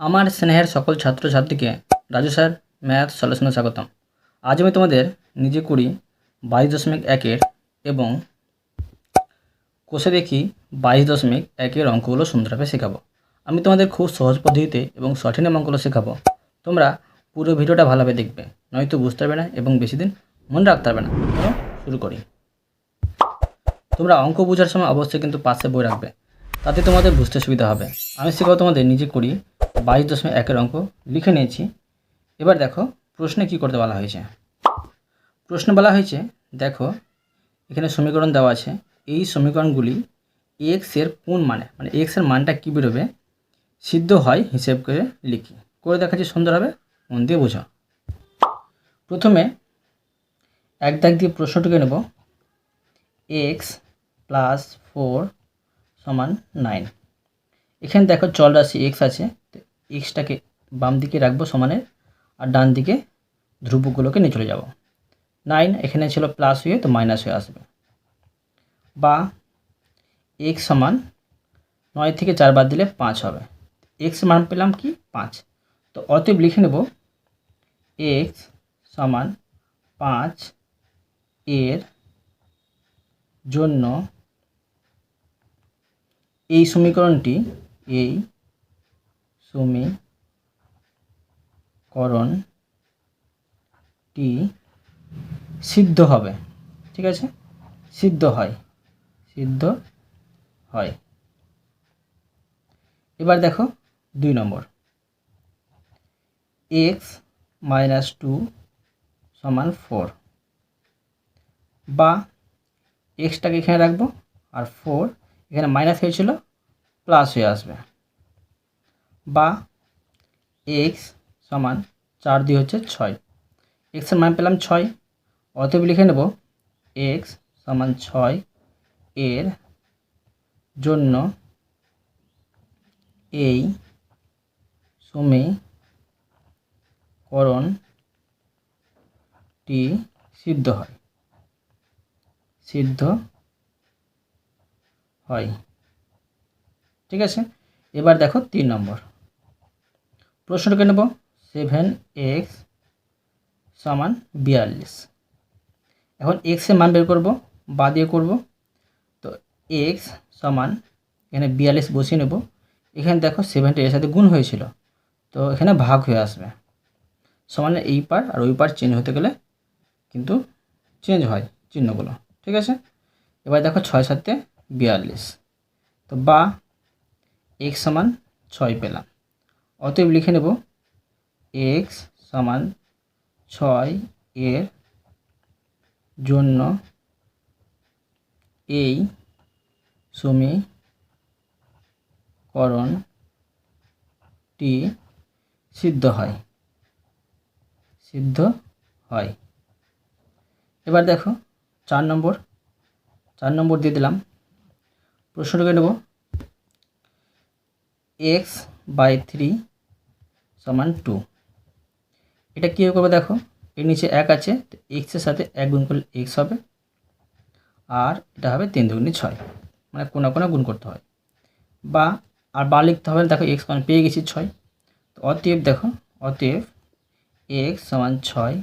আমার স্নেহের সকল ছাত্রছাত্রীকে রাজু স্যার, ম্যাথ সলিউশনে স্বাগতম। আজ আমি তোমাদের নিজে কুড়ি বাইশ দশমিক একের এবং কোষে দেখি বাইশ দশমিক একের অঙ্কগুলো সুন্দরভাবে শেখাবো। আমি তোমাদের খুব সহজ পদ্ধতিতে এবং সঠিক অঙ্কগুলো শেখাবো। তোমরা পুরো ভিডিওটা ভালোভাবে দেখবে, নয়তো বুঝতে পারবে না এবং বেশি দিন মনে রাখতে পারবে না। শুরু করি। তোমরা অঙ্ক বোঝার সময় অবশ্যই কিন্তু পাশে বই রাখবে। তাতে তোমাদের বুঝতে সুবিধা হবে। আমি শেখাবো তোমাদের নিজে করি বাইশ দশমিক একের অঙ্ক লিখে নিয়েছি। এবার দেখো, প্রশ্নে কি করতে বলা হয়েছে? প্রশ্ন বলা হয়েছে, দেখো, এখানে সমীকরণ দেওয়া আছে। এই সমীকরণগুলি এক্সের কোন মানে? মানে এক্সের মানটা কী বেরোবে? সিদ্ধ হয় হিসেব করে লিখি। করে দেখাচ্ছি হবে, মন দিয়ে বোঝো। প্রথমে এক দাগ দিয়ে প্রশ্নটিকে নেব। এক্স প্লাস ফোর সমান নাইন এখানে দেখো চল রাশি এক্স আছে, তো এক্সটাকে বাম দিকে রাখব সমানের, আর ডান দিকে ধ্রুবকগুলোকে নিয়ে চলে যাব। নাইন এখানে ছিল প্লাস হয়ে, তো মাইনাস হয়ে আসবে। বা এক্স সমান নয় থেকে চার বাদ দিলে পাঁচ হবে। এক্স মান পেলাম কি? পাঁচ। তো অতএব লিখে নেব এক্স সমান পাঁচ এর জন্য এই সমীকরণটি এই সমীকরণটি সিদ্ধ হবে, ঠিক আছে? সিদ্ধ হয় সিদ্ধ হয়। এবার দেখো দুই নম্বর। এক্স মাইনাস টু সমান ফোর। বা এক্সটাকে এখানে রাখব আর ফোর এখানে মাইনাস হয়েছিল প্লাস হয়ে আসবে। বা এক্স সমান চার দুই হচ্ছে ছয়। এক্সের মান পেলাম ছয়, অতএব লিখে নেব এক্স সমান ছয় এর জন্য এই সমীকরণটি সিদ্ধ হয়। সিদ্ধ হয়। ঠিক আছে? এবার দেখো তিন নম্বর। প্রশ্নটাকে নেব। সেভেন এক্স সমান বিয়াল্লিশ। এখন এক্সের মান বের করব, বা দিয়ে করব। তো এক্স সমান, এখানে বিয়াল্লিশ বসিয়ে নেব। এখানে দেখো সেভেনটা এর সাথে গুণ হয়েছিল। তো এখানে ভাগ হয়ে আসবে। সমানে এই পার আর ওই পার চেঞ্জ হতে গেলে কিন্তু চেঞ্জ হয় চিহ্নগুলো। ঠিক আছে? এবার দেখো ছয় সাতে বিয়াল্লিশ। তো বা এক্স সমান ছয় পেলাম। অতএব লিখে নেব এক্স সমান ছয় এর জন্য এই সমীকরণটি সিদ্ধ হয়। সিদ্ধ হয়। এবার দেখো চার নম্বর। চার নম্বর দিয়ে দিলাম। প্রশ্নটাকে নেব। এক্স বাই থ্রি সমান টু এটা কীভাবে করব দেখো? এর নিচে এক আছে এক্সের সাথে এক গুণ করলে এক্স হবে, আর এটা হবে তিন দুগুণি ছয়। মানে কোনা কোনা গুণ করতে হয়। বা, আর বা লিখতে হবে, দেখো এক্স মানে পেয়ে গেছি ছয়। তো অতএব দেখো, অতএব এক্স সমান ছয়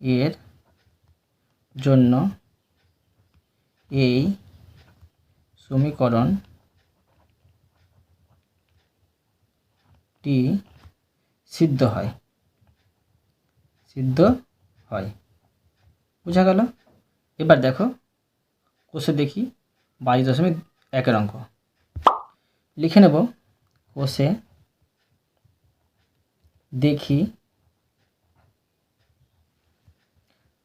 এর জন্য এই সমীকরণটি সিদ্ধ হয়। সিদ্ধ হয়। বোঝা গেল? এবার দেখো, কোষে দেখি বাইশ দশমিক একের অঙ্ক। লিখে নেব, কোষে দেখি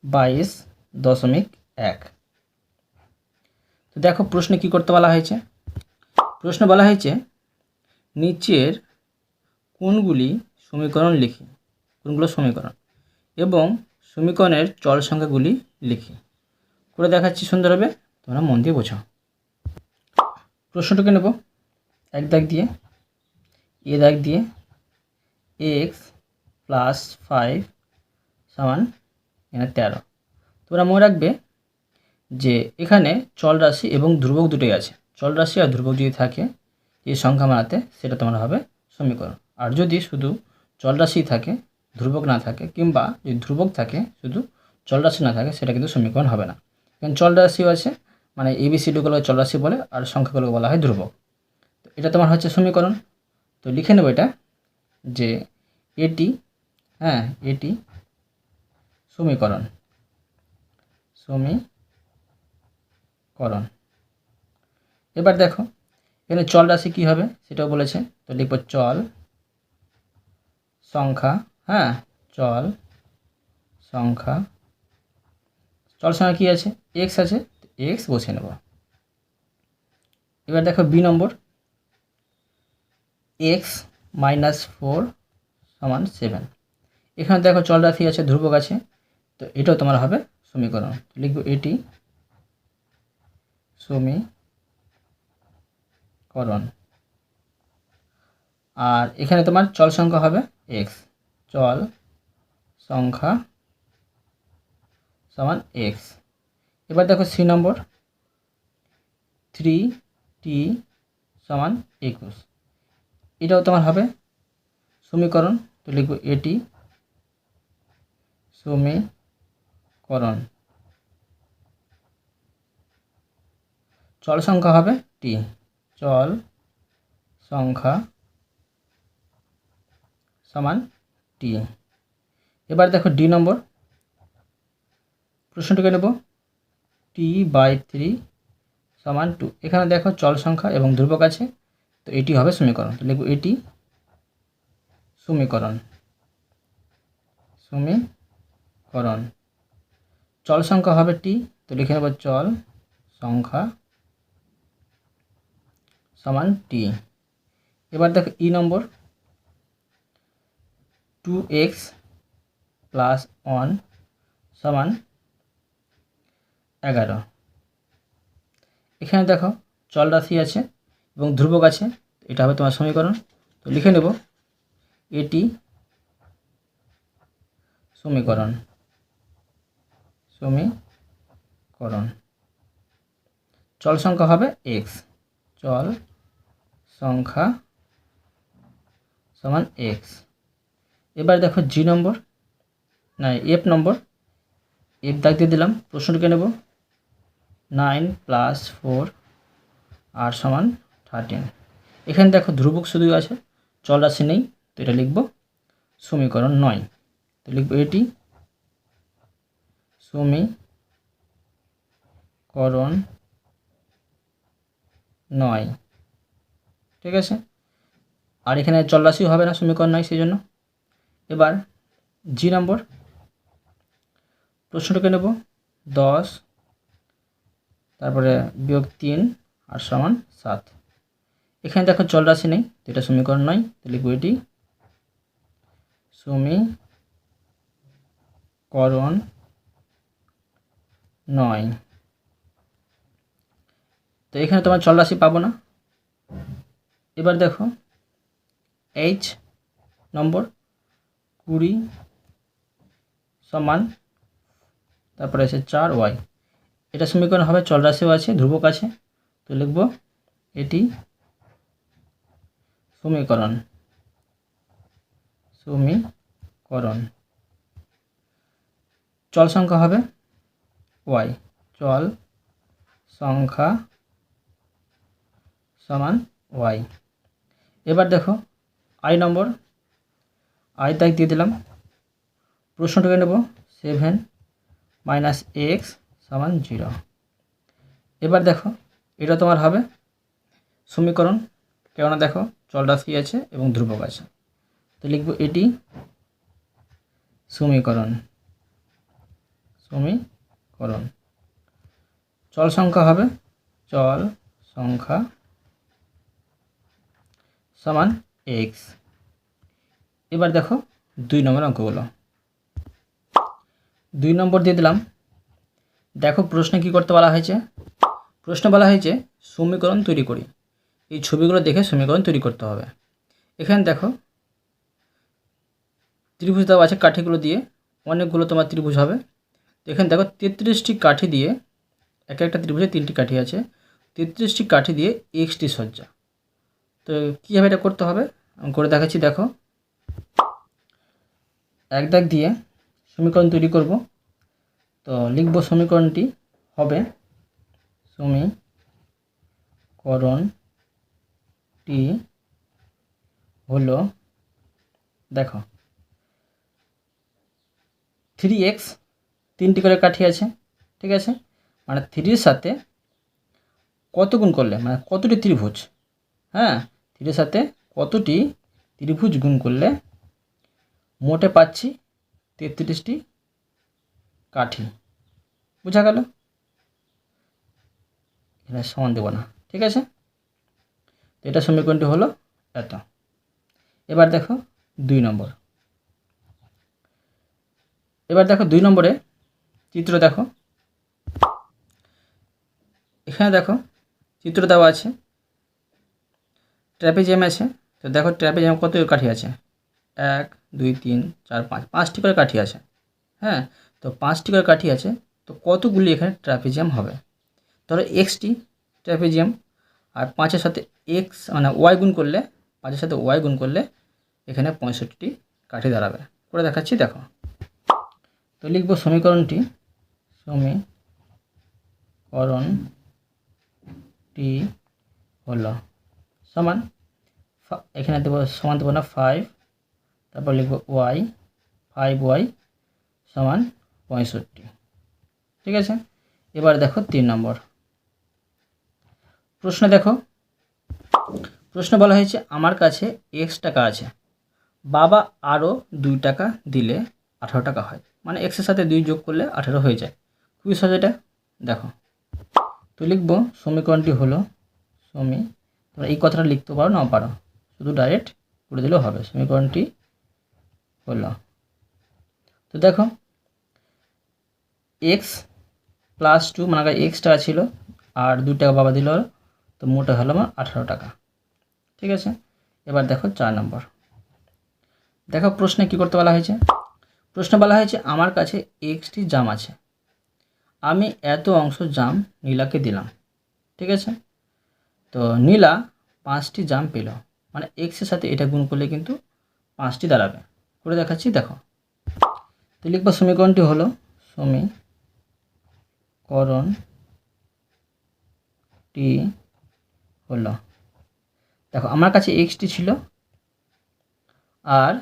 বাইশ দশমিক এক। তো দেখো প্রশ্নে কি করতে বলা হয়েছে? প্রশ্ন বলা হয়েছে, নিচের কোনগুলি সমীকরণ লিখি। কোনগুলো সমীকরণ। এবং সমীকরণের চল সংখ্যাগুলি লিখি। করে দেখাচ্ছি সুন্দরভাবে, তোমরা মন দিয়ে বোঝো প্রশ্নটাকে নেব। এক দাগ দিয়ে, এ দাগ দিয়ে, এক্স প্লাস ফাইভ সমান এখানে তেরো। তোমরা মনে রাখবে যে এখানে চল রাশি এবং ধ্রুবক দুটোই আছে। চল রাশি আর ধ্রুবক যদি থাকে যে সংখ্যা মানাতে সেটা তোমার হবে সমীকরণ। আর যদি শুধু চলরাশি থাকে, ধ্রুবক না থাকে, কিংবা যদি ধ্রুবক থাকে, শুধু চলরাশি না থাকে, সেটা কিন্তু সমীকরণ হবে না। কারণ চলরাশিও আছে মানে এবিসিডিগুলো চলরাশি বলে, আর সংখ্যাগুলো বলা হয় ধ্রুবক। তো এটা তোমার হচ্ছে সমীকরণ। তো লিখে নেব এটা, যে এটি হ্যাঁ এটি সমীকরণ। সমীকরণ এবার দেখো, এখানে চল রাশি কী হবে সেটাও বলেছে। তো লিখব চল, সংখ্যা হ্যাঁ চল, সংখ্যা চল সংখ্যা কী আছে? এক্স আছে এক্স বসে নেব। এবার দেখো বি নম্বর এক্স মাইনাস ফোর সমান সেভেন এখানে দেখো চল রাশি আছে, ধ্রুবক আছে, তো এটাও তোমার হবে সমীকরণ। লিখব এটি সমীকরণ আর এখানে তোমার চল সংখ্যা হবে এক্স চল সংখ্যা সমান এক্স এবার দেখো সি নম্বর। থ্রি টি সমান একুশ। এটাও তোমার হবে সমীকরণ তো লিখব এটি সমীকরণ চল সংখ্যা হবে টি। চল সংখ্যা সমান টি। এবার দেখো ডি নম্বর। প্রশ্নটিকে নেব। টি বাই থ্রি সমান টু। এখানে দেখো চল সংখ্যা এবং ধ্রুবক আছে। তো এটি হবে সমীকরণ। তো লিখব এটি সমীকরণ। সমীকরণ। চল সংখ্যা হবে টি। তো লিখে নেব চল সংখ্যা সমান টি। এবার দেখো ই নম্বর। টু এক্স প্লাস ওয়ান সমান এগারো। এখানে দেখো চল রাশি আছে এবং ধ্রুবক আছে, এটা হবে তোমার সমীকরণ। তো লিখে নেব, এটি সমীকরণ। সমীকরণ। চল সংখ্যা হবে এক্স। চল সংখ্যা সমান এক্স এবার দেখো জি নম্বর, না এফ নম্বর এফ দাগ দিয়ে দিলাম প্রশ্নটিকে নেব। নাইন প্লাস ফোর আর সমান থার্টিন এখানে দেখো ধ্রুবক শুধু আছে, চল রাশি নেই, তো এটা লিখব সমীকরণ নয়। তো লিখব এটি সমীকরণ নয়। ঠিক আছে? আর এখানে চল রাশিও হবে না সমীকরণ নয়, সেই জন্য। এবার জি নম্বর প্রশ্নটাকে নেব। দশ, তারপরে বিয়োগ তিন, আর সমান সাত। এখানে দেখো চল রাশি নেই, তো এটা সমীকরণ নয়, তো লিখব এটি। সমীকরণ নয়। তো এখানে তোমার চলরাশি পাবো না। এবার দেখো এইচ নম্বর কুড়ি সমান, তারপরে আছে চার ওয়াই এটা সমীকরণ হবে চল রাশিও আছে, ধ্রুবক আছে। তো লিখব এটি সমীকরণ। সমীকরণ। চল সংখ্যা হবে ওয়াই চল সংখ্যা সমান ওয়াই এবার দেখো আই নম্বর আই তাই দিয়ে দিলাম। প্রশ্নটাকে নেব সেভেন মাইনাস এক্স সমান জিরো এবার দেখো, এটা তোমার হবে সমীকরণ, কেননা দেখো চল রাশি আছে এবং ধ্রুবক আছে। তো লিখব এটি সমীকরণ সমীকরণ। চল সংখ্যা হবে, চল সংখ্যা সমান এক্স এবার দেখো দুই নম্বর অঙ্কগুলো। দুই নম্বর দিয়ে দিলাম। দেখো প্রশ্নে কি করতে বলা হয়েছে? প্রশ্ন বলা হয়েছে, সমীকরণ তৈরি করি। এই ছবিগুলো দেখে সমীকরণ তৈরি করতে হবে। এখানে দেখো, ত্রিভুজ দেওয়া আছে কাঠিগুলো দিয়ে, অনেকগুলো তোমার ত্রিভুজ হবে। এখানে দেখো তেত্রিশটি কাঠি দিয়ে, এক একটা ত্রিভুজে তিনটি কাঠি আছে। তেত্রিশটি কাঠি দিয়ে এক্সটি সজ্জা। তো কীভাবে এটা করতে হবে? করে দেখাচ্ছি, দেখো। এক দাগ দিয়ে সমীকরণ তৈরি করব। তো লিখব সমীকরণটি হবে সমীকরণটি হলো, দেখো থ্রি এক্স তিনটি করে কাঠি আছে, ঠিক আছে? মানে থ্রির সাথে কত গুণ করলে? মানে কতটি ত্রিভুজ? হ্যাঁ? থ্রির সাথে কতটি ত্রিভুজ গুণ করলে মোটে পাচ্ছি তেত্রিশটি কাঠি? বোঝা গেল? এখানে সমান দেবো না, ঠিক আছে? তো এটা সমীকরণটি হলো এত। এবার দেখো দুই নম্বর। এবার দেখো দুই নম্বরে চিত্র দেখো। এখানে দেখো চিত্র দেওয়া আছে ট্র্যাপিজিয়াম আছে। তো দেখো ট্র্যাপিজিয়াম কত কাঠি আছে? এক, দুই, তিন, চার, পাঁচ। পাঁচটি করে কাঠি আছে। হ্যাঁ? তো পাঁচটি করে কাঠি আছে। তো কতগুলি এখানে ট্র্যাপিজিয়াম হবে? ধরো এক্সটি ট্র্যাপিজিয়াম আর পাঁচের সাথে এক্স মানে ওয়াই গুণ করলে, পাঁচের সাথে ওয়াই গুণ করলে এখানে পঁয়ষট্টি কাঠি দাঁড়াবে। করে দেখাচ্ছি, দেখো। তো লিখব সমীকরণটি। সমীকরণটি হলো সমান এখানে দেবো, সমান দেবো না ফাইভ তারপর লিখব ওয়াই ফাইভ ওয়াই সমান পঁয়ষট্টি। ঠিক আছে? এবার দেখো তিন নম্বর। প্রশ্ন দেখো। প্রশ্ন বলা হয়েছে, আমার কাছে এক্স টাকা আছে। বাবা আরও দুই টাকা দিলে আঠারো টাকা হয়। মানে এক্সের সাথে দুই যোগ করলে আঠারো হয়ে যায়। খুবই সহজ এটা। দেখো। তো লিখব, সমীকরণটি হলো সমী তোমরা এই কথাটা লিখতে পারো না পারো। শুধু ডাইরেক্ট করে দিলেও হবে। সমীকরণটি হলো। তো দেখো এক্স প্লাস টু মানে এক্স টাকা ছিল, আর দু টাকা বাবা দিল, তো মোটা হলো আমার আঠারো টাকা। ঠিক আছে? এবার দেখো চার নম্বর। দেখো, প্রশ্নে কী করতে বলা হয়েছে? প্রশ্ন বলা হয়েছে, আমার কাছে এক্সটি জাম আছে। আমি এত অংশ জাম নীলাকে দিলাম। ঠিক আছে? তো নীলা পাঁচটি জাম পেল। মানে এক্সের সাথে এটা গুণ করলে কিন্তু পাঁচটি দাঁড়াবে। করে দেখাচ্ছি, দেখো। তো লিখব সমীকরণটি হলো সমীকরণটি হলো। দেখো, আমার কাছে এক্সটি ছিল আর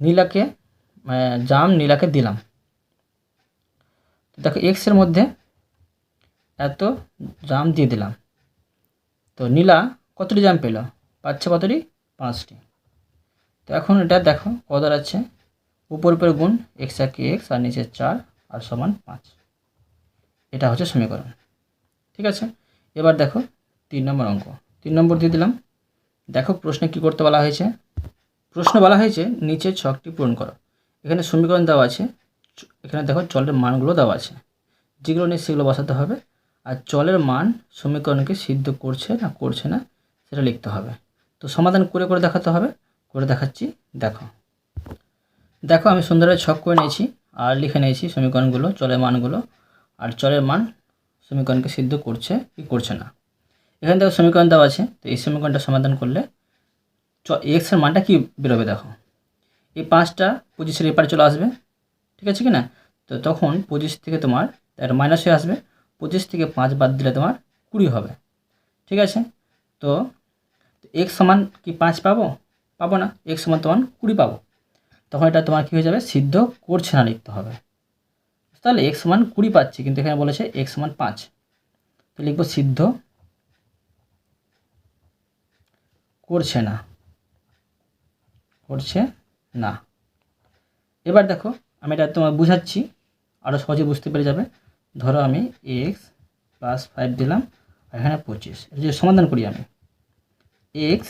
নীলাকে জাম নীলাকে দিলাম। দেখো এক্সের মধ্যে এত জাম দিয়ে দিলাম। তো নীলা কতটি জাম পেল? পাচ্ছে কতটি? পাঁচটি। তো এখন এটা দেখো কত দাঁড়াচ্ছে? উপর উপরে গুণ এক্স এক এক্স আর নিচে চার আর সমান পাঁচ। এটা হচ্ছে সমীকরণ। ঠিক আছে? এবার দেখো তিন নম্বর অঙ্ক। তিন নম্বর দিয়ে দিলাম। দেখো প্রশ্নে কী করতে বলা হয়েছে? প্রশ্ন বলা হয়েছে নিচের ছকটি পূরণ করো। এখানে সমীকরণ দেওয়া আছে এখানে দেখো চলের মানগুলো দেওয়া আছে। যেগুলো নেই সেগুলো বসাতে হবে। আর চলের মান সমীকরণকে সিদ্ধ করছে না করছে না, সেটা লিখতে হবে। তো সমাধান করে করে দেখাতে হবে। করে দেখাচ্ছি, দেখো। দেখো, আমি সুন্দরভাবে ছক করে নিয়েছি আর লিখে নিয়েছি সমীকরণগুলো, চলের মানগুলো। আর চলের মান সমীকরণকে সিদ্ধ করছে কি করছে না। এখানে দেখো সমীকরণ দেওয়া আছে, তো এই সমীকরণটা সমাধান করলে চ এক্সের মানটা কি বেরোবে দেখো। এই পাঁচটা পঁচিশের এপারে চলে আসবে, ঠিক আছে কি না তো তখন পঁচিশ থেকে তোমার একটা মাইনাস হয়ে আসবে পঁচিশ থেকে পাঁচ বাদ দিলে তোমার কুড়ি হবে, ঠিক আছে? তো এক্স সমান কি পাঁচ পাবো? পাবো না। এক্স সমান তোমার কুড়ি পাবো। তখন এটা তোমার কী হয়ে যাবে? সিদ্ধ করছে না লিখতে হবে। তাহলে এক্স সমান কুড়ি পাচ্ছি, কিন্তু এখানে বলেছে এক্স সমান পাঁচ। তো লিখব সিদ্ধ করছে না। করছে না। এবার দেখো, আমি এটা তোমার বুঝাচ্ছি। আরও সহজে বুঝতে পেরে যাবে। ধরো আমি এক্স প্লাস ফাইভ দিলাম, আর এখানে পঁচিশ। এটা যদি সমাধান করি আমি এক্স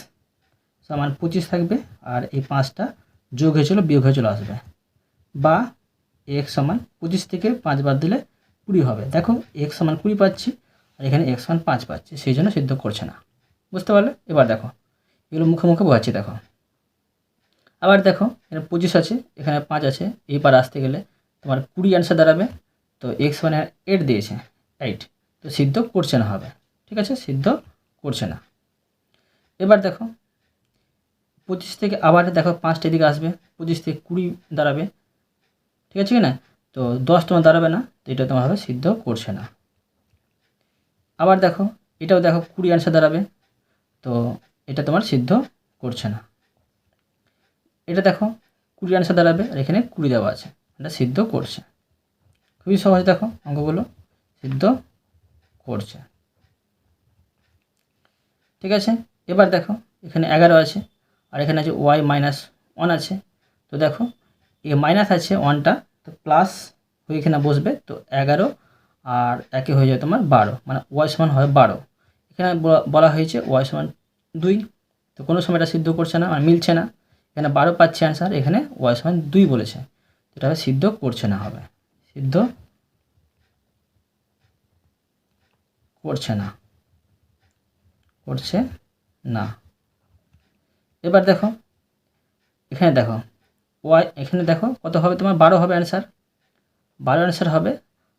সমান পঁচিশ থাকবে, আর এই পাঁচটা যোগ হয়ে চলো, বিয়োগ হয়ে চলে আসবে। বা এক্স সমান পঁচিশ থেকে পাঁচ বাদ দিলে কুড়ি হবে। দেখো, এক্স সমান কুড়ি পাচ্ছি, আর এখানে এক্স সমান পাঁচ পাচ্ছি, সেই জন্য সিদ্ধ করছে না। বুঝতে পারলে? এবার দেখো, এগুলো মুখে মুখে বোঝাচ্ছি, দেখো। আবার দেখো, এখানে পঁচিশ আছে, এখানে পাঁচ আছে এই পার আসতে গেলে তোমার কুড়ি অ্যান্সার দাঁড়াবে, তো এক্স মানে এইট দিয়েছে এইট তো সিদ্ধ করছে না হবে, ঠিক আছে? সিদ্ধ করছে না। এবার দেখো, পঁচিশ থেকে আবার দেখো পাঁচটা দিকে আসবে, পঁচিশ থেকে কুড়ি দাঁড়াবে, ঠিক আছে কি না তো দশ তোমার দাঁড়াবে না, তো এটা তোমার হবে সিদ্ধ করছে না। আবার দেখো, এটাও দেখো কুড়ি অ্যান্সার দাঁড়াবে, তো এটা তোমার সিদ্ধ করছে না। এটা দেখো, কুড়ি অ্যান্সার দাঁড়াবে আর এখানে কুড়ি দেওয়া আছে, এটা সিদ্ধ করছে। খুবই সহজ দেখো অঙ্কগুলো, সিদ্ধ করছে। ঠিক আছে? এবার দেখো, এখানে এগারো আছে, আর এখানে আছে ওয়াই মাইনাস ওয়ান আছে। তো দেখো, এ মাইনাস আছে ওয়ানটা তো প্লাস হয়ে এখানে বসবে, তো এগারো, আর একে হয়ে যায় তোমার বারো মানে ওয়াই সমান হয় বারো। এখানে বলা- হয়েছে ওয়াই সমান দুই, তো কোনো সময় এটা সিদ্ধ করছে না মানে মিলছে না। এখানে বারো পাচ্ছে অ্যান্সার এখানে ওয়াই সমান দুই বলেছে এটা সিদ্ধ করছে না হবে, সিদ্ধ করছে না, করছে না। এবার দেখো, এখানে দেখো ওয়াই এখানে দেখো, কত হবে তোমার? বারো হবে অ্যান্সার বারো অ্যান্সার হবে,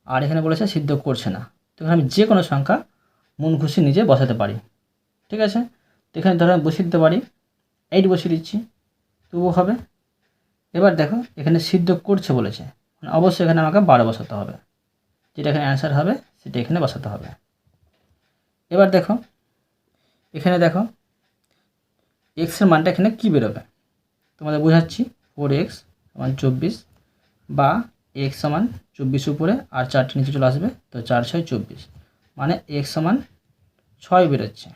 আর এখানে বলেছে সিদ্ধ করছে না। তো এখানে আমি যে কোনো সংখ্যা মন খুশি নিজে বসাতে পারি। ঠিক আছে? তো এখানে ধরো আমি বসিয়ে দিতে পারি। এইট বসিয়ে দিচ্ছি তবুও হবে। এবার দেখো, এখানে সিদ্ধ করছে বলেছে। অবশ্যই এখানে আমাকে বারো বসাতে হবে। যেটা এখানে অ্যান্সার হবে, সেটা এখানে বসাতে হবে। এবার দেখো এখানে দেখো এক্সের মানটা এখানে কী বেরোবে? তোমাদের বোঝাচ্ছি ফোর এক্স সমান চব্বিশ বা এক্স সমান চব্বিশ উপরে আর চারটে নিচে চলে আসবে, তো চার, ছয়, চব্বিশ। মানে এক্স সমান ছয় বেরোচ্ছে।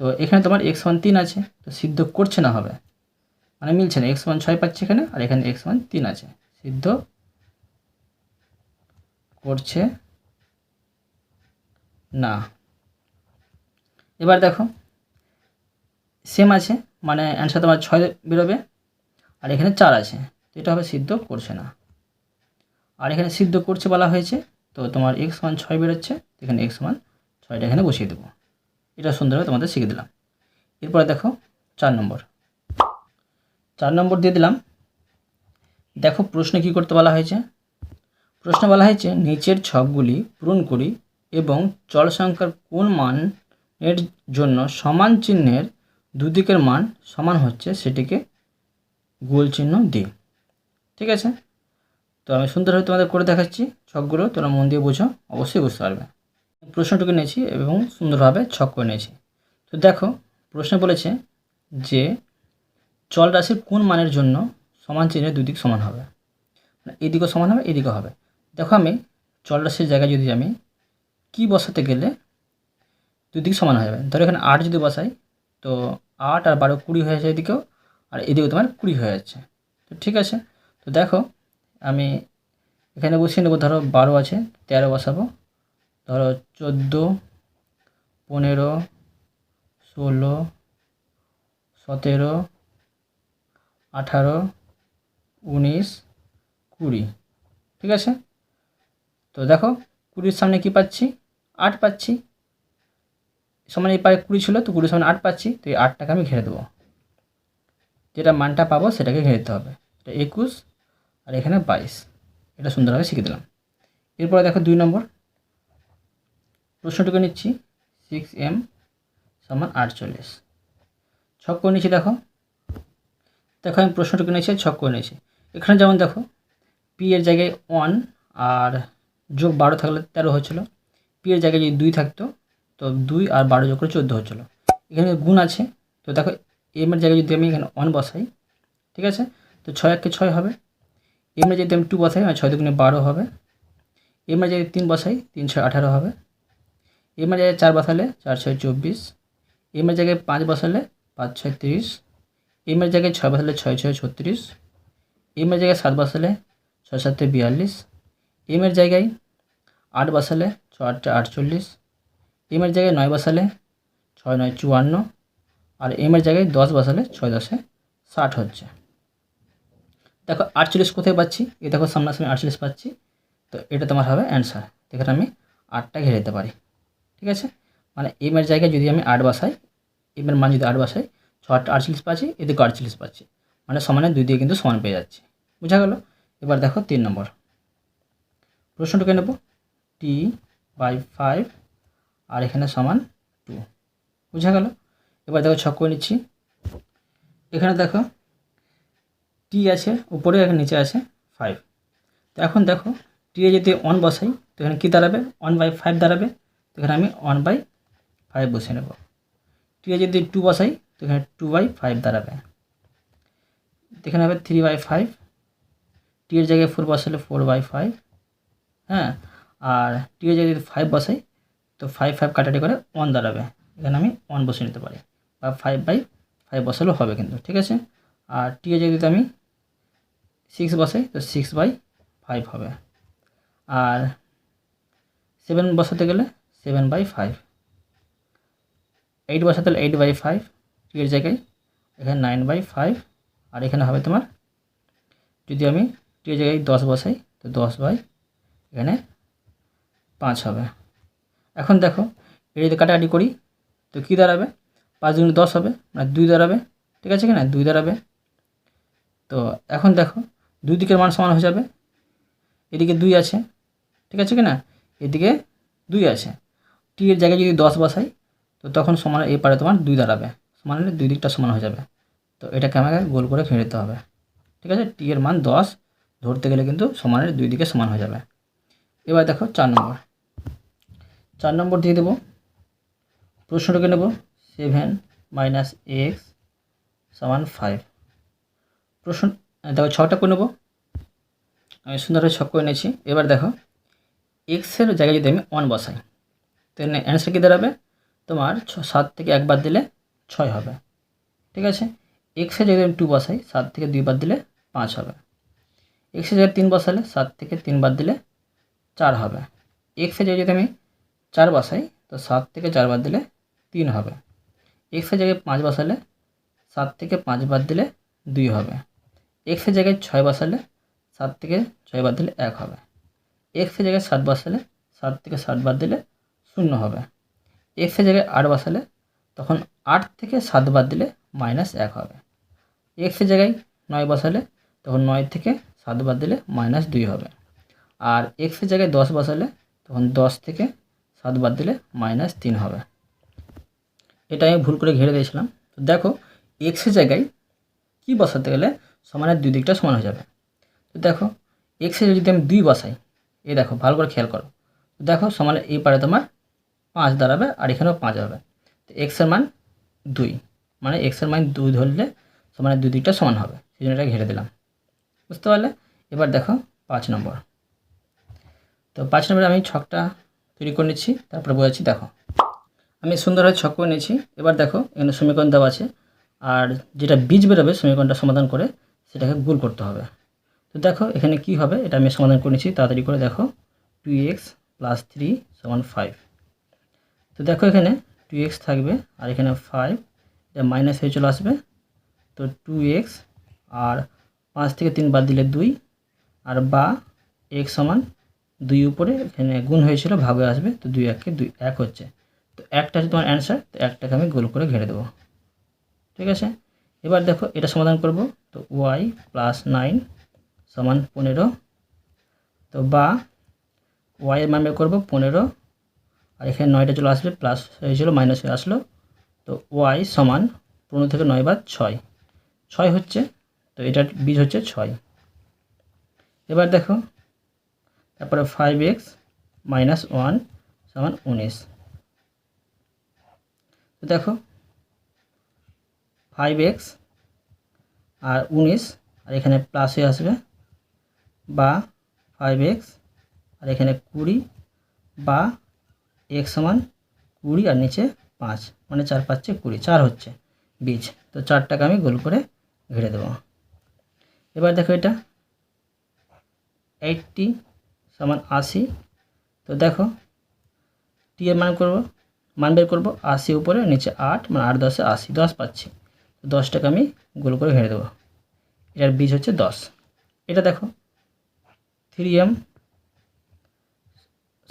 তো এখানে তোমার এক্স সমান তিন আছে, তো সিদ্ধ করছে না হবে। মানে মিলছে না এক্স সমান ছয় পাচ্ছে এখানে, আর এখানে এক্স সমান তিন আছে। সিদ্ধ করছে না। এবার দেখো সেম আছে মানে অ্যান্সার তোমার ছয় বেরোবে, আর এখানে চার আছে, তো এটা হবে সিদ্ধ করছে না। আর এখানে সিদ্ধ করছে বলা হয়েছে, তো তোমার এক্স মান ছয় বেরোচ্ছে এখানে এক্স মান ছয়টা এখানে বসিয়ে দেবো। এটা সুন্দরভাবে তোমাদের শিখে দিলাম। এরপরে দেখো, চার নম্বর। চার নম্বর দিয়ে দিলাম, দেখো প্রশ্নে কী করতে বলা হয়েছে? প্রশ্ন বলা হয়েছে, নিচের ছকগুলি পূরণ করি এবং চল সংখ্যার কোন মানের জন্য সমান চিহ্নের দুদিকের মান সমান হচ্ছে সেটিকে গোল চিহ্ন দিই ঠিক আছে? তো আমি সুন্দরভাবে তোমাদের করে দেখাচ্ছি ছকগুলো, তোমরা মন দিয়ে বোঝো, অবশ্যই বুঝতে পারবে। প্রশ্নটুকু নিয়েছি এবং সুন্দরভাবে ছক করে নিয়েছি। তো দেখো, প্রশ্ন বলেছে যে চল রাশির কোন মানের জন্য সমান চিহ্নের দুদিক সমান হবে? মানে এদিকেও সমান হবে, এদিকেও হবে। দেখো আমি চল রাশির জায়গায় যদি আমি কি বসাতে গেলে দুদিক সমান হয়ে যাবে। ধরো এখানে আট যদি বসাই, তো আট আর বারো কুড়ি হয়ে যাচ্ছে এদিকেও, আর এদিকেও তোমার কুড়ি হয়ে যাচ্ছে। তো ঠিক আছে, তো দেখো, আমি এখানে বসিয়ে নেব, ধরো বারো আছে, তেরো বসাবো, ধরো চোদ্দ, পনেরো, ষোলো, সতেরো, আঠারো, উনিশ, কুড়ি। ঠিক আছে? তো দেখো, কুড়ির সামনে কি পাচ্ছি? আট পাচ্ছি। সমান এই পায়ে কুড়ি ছিল, তো কুড়ি সমান আট পাচ্ছি, তো এই আটটাকে আমি ঘিরে দেবো। যেটা মানটা পাবো, সেটাকে ঘিরে দিতে হবে। এটা একুশ, আর এখানে বাইশ। এটা সুন্দরভাবে শিখে দিলাম। এরপরে দেখো দুই নম্বর। প্রশ্নটুকু নিচ্ছি। সিক্স এম সমান আটচল্লিশ। ছক করে নিচ্ছি, দেখো। দেখো, আমি প্রশ্নটুকু নিয়েছি, ছক করে নিয়েছি। এখানে যেমন দেখো পি এর জায়গায় ওয়ান আর যোগ বারো থাকলে তেরো হচ্ছিল পি এর জায়গায় যদি দুই থাকতো তো দুই আর বারো যোগ করে চোদ্দ হচ্ছিল। এখানে গুণ আছে। তো দেখো এম এর জায়গায় যদি আমি এখানে ওয়ান বসাই, ঠিক আছে? তো ছয় একে ছয় হবে। এম এর যদি আমি টু বসাই আর ছয় দুগুণে বারো হবে। এম এর জায়গায় তিন বসাই, তিন ছয় আঠারো হবে। এম এর জায়গায় চার বসালে চার ছয় চব্বিশ। এম এর জায়গায় পাঁচ বসালে পাঁচ ছয় তিরিশ। এম এর জায়গায় ছয় বসালে ছয় ছয় ছত্রিশ। এম এর জায়গায় সাত বসালে ছয় সাতে বিয়াল্লিশ। এম এর জায়গায় আট বসালে ছ আটটা আটচল্লিশ। এম এর জায়গায় নয় বসালে ছয় নয় চুয়ান্ন, আর এম এর জায়গায় দশ বসালে ছয় দশে ষাট হচ্ছে। দেখো আটচল্লিশ কোথায় পাচ্ছি? এ দেখো সামনাসামনি আটচল্লিশ পাচ্ছি। তো এটা তোমার হবে অ্যান্সার এখানে আমি আটটা ঘিরে দিতে পারি। ঠিক আছে? মানে এম এর জায়গায় যদি আমি আট বসাই এম এর মান যদি আট বসাই ছ আটটা আটচল্লিশ পাচ্ছি, এদিকে আটচল্লিশ পাচ্ছি। মানে সমানে দুই দিকে কিন্তু সমান পেয়ে যাচ্ছি। বোঝা গেল? এবার দেখো তিন নম্বর। প্রশ্নটুকে নেব? টি বাই ফাইভ আর এখানে সমান টু। বোঝা গেল? এবার দেখো ছক করে নিচ্ছি। এখানে দেখো টি আছে, উপরে এখানে নিচে আছে ফাইভ তো এখন দেখো টি এ যদি ওয়ান বসাই, তো এখানে কী দাঁড়াবে? ওয়ান বাই ফাইভ দাঁড়াবে। তো এখানে আমি ওয়ান বাই ফাইভ বসিয়ে নেব। টি এ যদি টু বসাই, তো এখানে টু বাই ফাইভ দাঁড়াবে। এখানে হবে থ্রি বাই ফাইভ টি এর জায়গায় ফোর বসালে ফোর বাই ফাইভ হ্যাঁ? আর টি জায়গায় যদি ফাইভ বসাই তো ফাইভ ফাইভ কাটাটি করে ওয়ান দাঁড়াবে। এখানে আমি ওয়ান বসিয়ে নিতে পারি। বা ফাইভ বাই ফাইভ বসালেও হবে কিন্তু, ঠিক আছে? আর টি এর জায়গায় যদি আমি সিক্স বসাই, তো সিক্স বাই ফাইভ হবে। আর সেভেন বসাতে গেলে সেভেন বাই ফাইভ এইট বসাতে হলে এইট বাই ফাইভ এর জায়গায় এখানে নাইন বাই ফাইভ আর এখানে হবে তোমার, যদি আমি টি জায়গায় দশ বসাই, তো দশ বাই এখানে পাঁচ হবে। এখন দেখো এটা যদি কাটাকাটি করি, তো কী দাঁড়াবে? পাঁচ দুগুণে দশ হবে মানে দুই দাঁড়াবে, ঠিক আছে কি না দুই দাঁড়াবে। তো এখন দেখো, দুই দিকের মান সমান হয়ে যাবে। এদিকে দুই আছে, ঠিক আছে কি না এদিকে দুই আছে। টি এর জায়গায় যদি দশ বসাই, তো তখন সমান এই পারে তোমার দুই দাঁড়াবে। সমান হলে দুই দিকটা সমান হয়ে যাবে। তো এটাকে আমাকে গোল করে ফেলে দিতে হবে। ঠিক আছে? টি এর মান দশ ধরতে গেলে কিন্তু সমানের দুই দিকে সমান হয়ে যাবে। এবার দেখো চার নম্বর। চার নম্বর দিয়ে দেবো। প্রশ্নটাকে নেব। সেভেন মাইনাস এক্স সমান ফাইভ। প্রশ্ন দেখো ছটা করে নেব। আমি সুন্দরভাবে ছক করে নিয়েছি। এবার দেখো, এক্সের জায়গায় যদি আমি ওয়ান বসাই তো অ্যান্সার কী দাঁড়াবে? তোমার ছ, সাত থেকে একবার দিলে ছয় হবে। ঠিক আছে? এক্সের জায়গায় আমি টু বসাই, সাত থেকে দুইবার দিলে পাঁচ হবে। এক্সের জায়গায় তিন বসালে সাত থেকে তিনবার দিলে চার হবে। জায়গায় যদি আমি চার বসাই, তো সাত থেকে চারবার দিলে তিন হবে। এক্সের জায়গায় পাঁচ বসালে সাত থেকে পাঁচবার দিলে দুই হবে। এক্সের জায়গায় ছয় বসালে সাত থেকে ছয় বার দিলে এক হবে। এক্সের জায়গায় সাত বসালে সাত থেকে ষাট বার দিলে শূন্য হবে। এক্সের জায়গায় আট বসালে তখন আট থেকে সাত বার দিলে মাইনাস এক হবে। এক্সের জায়গায় নয় বসালে তখন নয় থেকে সাত বার দিলে মাইনাস দুই হবে। আর এক্সের জায়গায় দশ বসালে তখন দশ থেকে সাত বার দিলে মাইনাস তিন হবে। এটা আমি ভুল করে ঘিরে দিয়েছিলাম। তো দেখো এক্সের জায়গায় কী বসাতে গেলে সমানের দুই দিকটা সমান হয়ে যাবে? তো দেখো এক্সে যদি আমি দুই বসাই, এই দেখো, ভালো করে খেয়াল করো। তো দেখো সমানে এই পারে তোমার পাঁচ দাঁড়াবে আর এখানেও পাঁচ হবে। তো এক্সের মান দুই মানে এক্সের মান দুই ধরলে সমানে দুই দিকটা সমান হবে। সেই জন্য এটা ঘেরে দিলাম। বুঝতে পারলে? এবার দেখো, পাঁচ নম্বর। তো পাঁচ নম্বরে আমি ছকটা তৈরি করে নিচ্ছি, তারপরে বোঝাচ্ছি দেখো। আমি সুন্দরভাবে ছক করে নিয়েছি। এবার দেখো, এখানে সমীকরণ দেওয়া আছে। আর যেটা বীজ বেরোবে, সমীকরণটা সমাধান করে সেটাকে গোল করতে হবে। তো দেখো, এখানে কি হবে? এটা আমি সমাধান করে নিচ্ছি। তাড়াতাড়ি করে দেখো। টু এক্স প্লাস থ্রি সমান ফাইভ। তো দেখো এখানে টু এক্স থাকবে, আর এখানে ফাইভ, এটা মাইনাস হয়ে চলে আসবে। তো টু এক্স, আর পাঁচ থেকে তিন বাদ দিলে দুই, আর বা এক্স সমান দুই উপরে, এখানে গুণ হয়েছিল, ভাগ আসবে, তো দুই এককে দুই, এক হচ্ছে। তো একটা হচ্ছে তোমার অ্যান্সার তো একটাকে আমি গোল করে ঘেরে দেবো। ঠিক আছে? এবার দেখো, এটা সমাধান করব। তো ওয়াই প্লাস নাইন সমান পনেরো। তো বা ওয়াইয়ের মান বের করব পনেরো। আর এখানে নয়টা চলে আসবে প্লাস হয়েছিল মাইনাস হয়ে আসলো। তো ওয়াই সমান পনেরো থেকে নয় বা ছয়। ছয় হচ্ছে, তো এটার বীজ হচ্ছে ছয়। এবার দেখো তারপরে ফাইভ এক্স মাইনাস ওয়ান সমান উনিশ। তো দেখো ফাইভ এক্স আর উনিশ, আর এখানে প্লাস হয়ে আসবে, বা ফাইভ এক্স আর এখানে কুড়ি, বা এক্স সমান কুড়ি আর নিচে পাঁচ মানে চার পাঁচে কুড়ি, চার হচ্ছে বীজ। তো চারটাকে আমি গোল করে ঘিরে দেবো। এবার দেখো এটা এইটটি সমান আশি। তো দেখো টি এর মান করব, মান বের করব আশি উপরে, নিচে আট মানে আট দশে আশি, দশ পাচ্ছি। তো দশটাকে আমি গোল করে ঘিরে দেবো। এটার বীজ হচ্ছে দশ। এটা দেখো থ্রি এম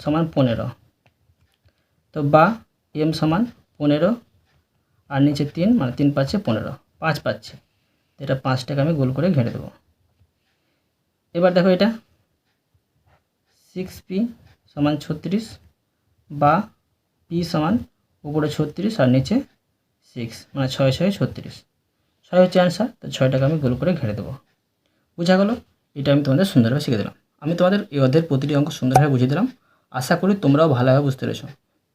সমান পনেরো। তো বা এম সমান পনেরো, আর নিচে তিন মানে তিন পাচ্ছে পনেরো, পাঁচ পাচ্ছে। এটা পাঁচটাকে আমি গোল করে ঘেরে দেবো। এবার দেখো এটা সিক্স পি সমান ছত্রিশ বা পি সমান উপরে ছত্রিশ আর নিচে সিক্স মানে ছয় ছয় ছত্রিশ। ছয় হচ্ছে অ্যান্সার তো ছয়টাকে আমি গোল করে ঘেরে দেবো। বোঝা গেল? এটা আমি তোমাদের সুন্দরভাবে শিখে দিলাম। আমি তোমাদের এই অধ্যায়ের প্রতিটি অঙ্ক সুন্দরভাবে বুঝিয়ে দিলাম। আশা করি তোমরাও ভালোভাবে বুঝতে পেরেছ।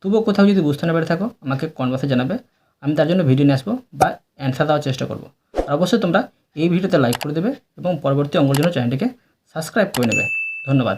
তবুও কোথাও যদি বুঝতে না পেরে থাকো, আমাকে কনভার্সে জানাবে। আমি তার জন্য ভিডিও নিয়ে আসব বা অ্যান্সার দেওয়ার চেষ্টা করব। আর অবশ্যই তোমরা এই ভিডিওতে লাইক করে দেবে এবং পরবর্তী অঙ্গের জন্য চ্যানেলটিকে সাবস্ক্রাইব করে নেবে। ধন্যবাদ।